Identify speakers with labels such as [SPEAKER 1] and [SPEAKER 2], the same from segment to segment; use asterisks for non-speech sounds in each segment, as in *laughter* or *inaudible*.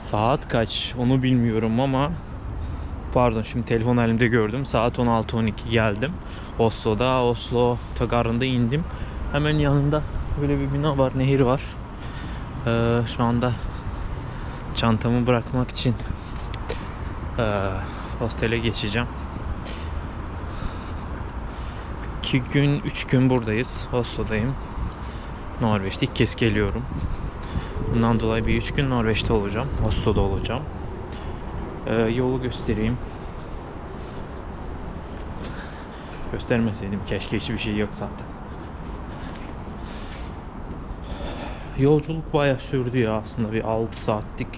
[SPEAKER 1] Saat kaç onu bilmiyorum ama pardon şimdi telefon elimde gördüm. Saat 16.12 geldim. Oslo'da Oslo Togarı'nda indim. Hemen yanında böyle bir bina var, nehir var. Ee, şu anda çantamı bırakmak için ee, hostele geçeceğim. 2 gün, 3 gün buradayız. Oslo'dayım. Norveç'te ilk kez geliyorum. Bundan dolayı bir 3 gün Norveç'te olacağım. Oslo'da olacağım. Ee, yolu göstereyim. Göstermeseydim keşke hiçbir şey yok zaten. Yolculuk bayağı sürdü ya aslında bir 6 saatlik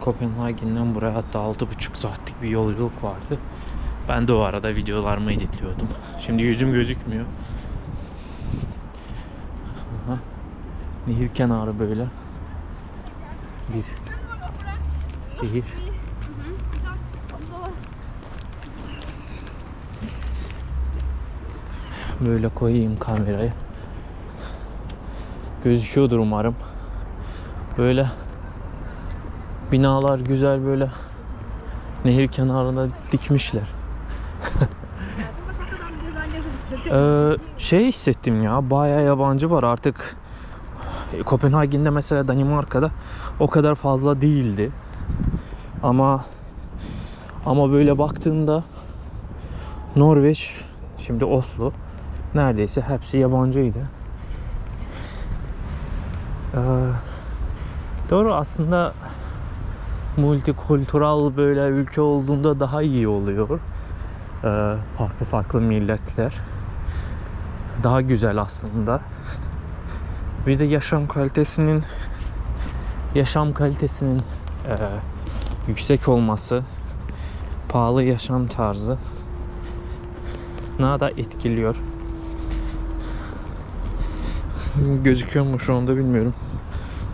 [SPEAKER 1] Kopenhagen'den buraya hatta 6,5 saatlik bir yolculuk vardı. Ben de o arada videolarımı editliyordum. Şimdi yüzüm gözükmüyor. Aha. Nehir kenarı böyle. Bir şehir. Böyle koyayım kamerayı. Gözüküyordur umarım. Böyle binalar güzel böyle nehir kenarında dikmişler. Ee, şey hissettim ya bayağı yabancı var artık Kopenhagen'de mesela Danimarka'da o kadar fazla değildi. Ama ama böyle baktığında Norveç şimdi Oslo neredeyse hepsi yabancıydı. Ee, doğru aslında multikultural böyle ülke olduğunda daha iyi oluyor. Ee, farklı farklı milletler. Daha güzel aslında. Bir de yaşam kalitesinin yaşam kalitesinin e, yüksek olması, pahalı yaşam tarzı da etkiliyor. Gözüküyor mu şu anda bilmiyorum.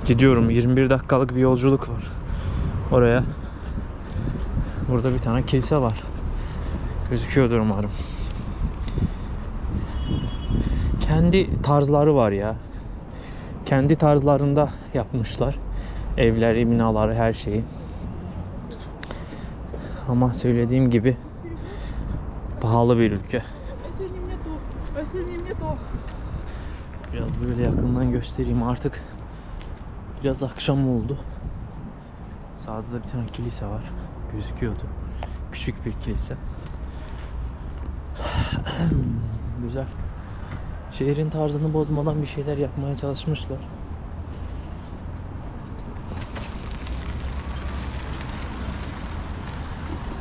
[SPEAKER 1] Gidiyorum. 21 dakikalık bir yolculuk var. Oraya. Burada bir tane kilise var. Gözüküyordur umarım kendi tarzları var ya. Kendi tarzlarında yapmışlar. Evleri, binaları, her şeyi. Ama söylediğim gibi pahalı bir ülke. Biraz böyle yakından göstereyim artık. Biraz akşam oldu. Sağda da bir tane kilise var. Gözüküyordu. Küçük bir kilise. *clears throat* Güzel. Şehrin tarzını bozmadan bir şeyler yapmaya çalışmışlar.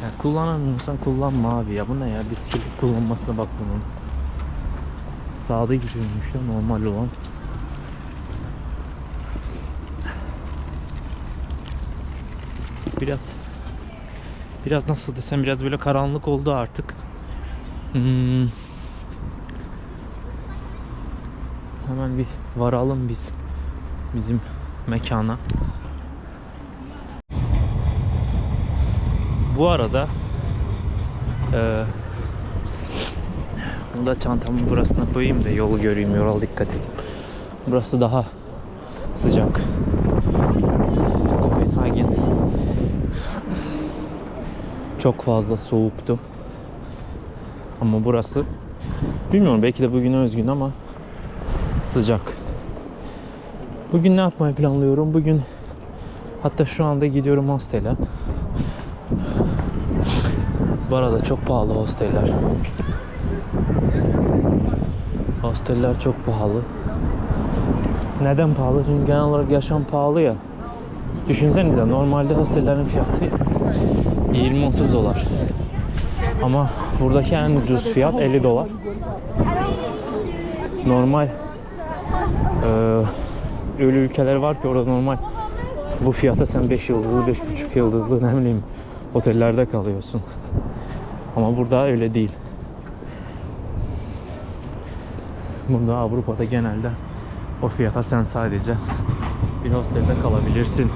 [SPEAKER 1] Ya kullanamıyorsan kullanma abi ya. Bu ne ya? Bisiklet kullanmasına bak bunun. Sağda gidiyormuş ya normal olan. Biraz biraz nasıl desem biraz böyle karanlık oldu artık. Hmm. Hemen bir varalım biz bizim mekana. Bu arada eee bunu da çantamın burasına koyayım da yolu göreyim, yola dikkat edeyim. Burası daha sıcak. Kopenhagen çok fazla soğuktu. Ama burası bilmiyorum belki de bugün özgün ama sıcak. Bugün ne yapmayı planlıyorum? Bugün hatta şu anda gidiyorum hostele. Bu arada çok pahalı hosteller. Hosteller çok pahalı. Neden pahalı? Çünkü genel olarak yaşam pahalı ya. Düşünsenize normalde hostellerin fiyatı *laughs* 20-30 dolar. Ama buradaki en ucuz fiyat 50 dolar. Normal ee, öyle ülkeler var ki orada normal bu fiyata sen 5 yıldızlı, 5,5 yıldızlı ne bileyim otellerde kalıyorsun. Ama burada öyle değil. Burada Avrupa'da genelde o fiyata sen sadece bir hostelde kalabilirsin.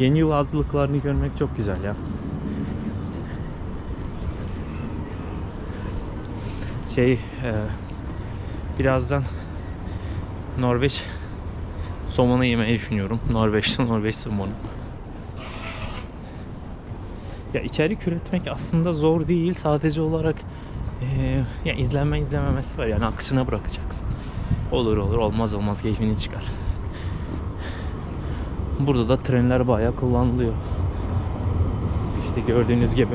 [SPEAKER 1] Yeni yıl hazırlıklarını görmek çok güzel ya. Şey e, birazdan Norveç somonu yemeyi düşünüyorum. *laughs* Norveç'te Norveç somonu. Ya içerik üretmek aslında zor değil. Sadece olarak eee ya izlenme izlememesi var. Yani akışına bırakacaksın. Olur olur olmaz olmaz keyfini çıkar. Burada da trenler bayağı kullanılıyor. İşte gördüğünüz gibi.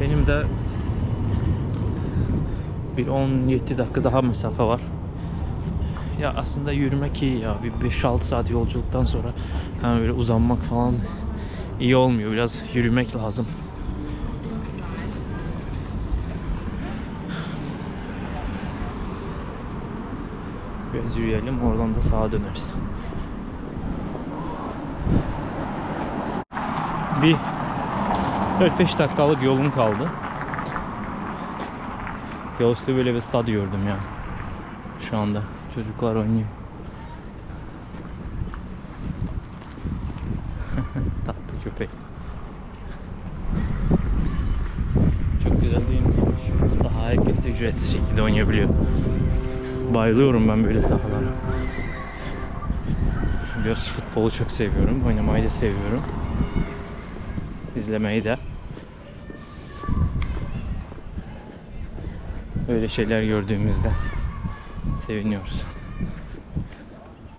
[SPEAKER 1] Benim de bir 17 dakika daha mesafe var. Ya aslında yürümek iyi ya. Bir 5-6 saat yolculuktan sonra hemen böyle uzanmak falan iyi olmuyor. Biraz yürümek lazım. Biraz yürüyelim. Oradan da sağa döneriz. Bir 4-5 dakikalık yolum kaldı. Yol üstü böyle bir stad gördüm ya. Şu anda çocuklar oynuyor. *laughs* Tatlı köpek. Çok güzel değil mi? Saha herkes ücretsiz şekilde oynayabiliyor. Bayılıyorum ben böyle sahalara. Biliyorsun futbolu çok seviyorum. Oynamayı da seviyorum. İzlemeyi de. Öyle şeyler gördüğümüzde seviniyoruz.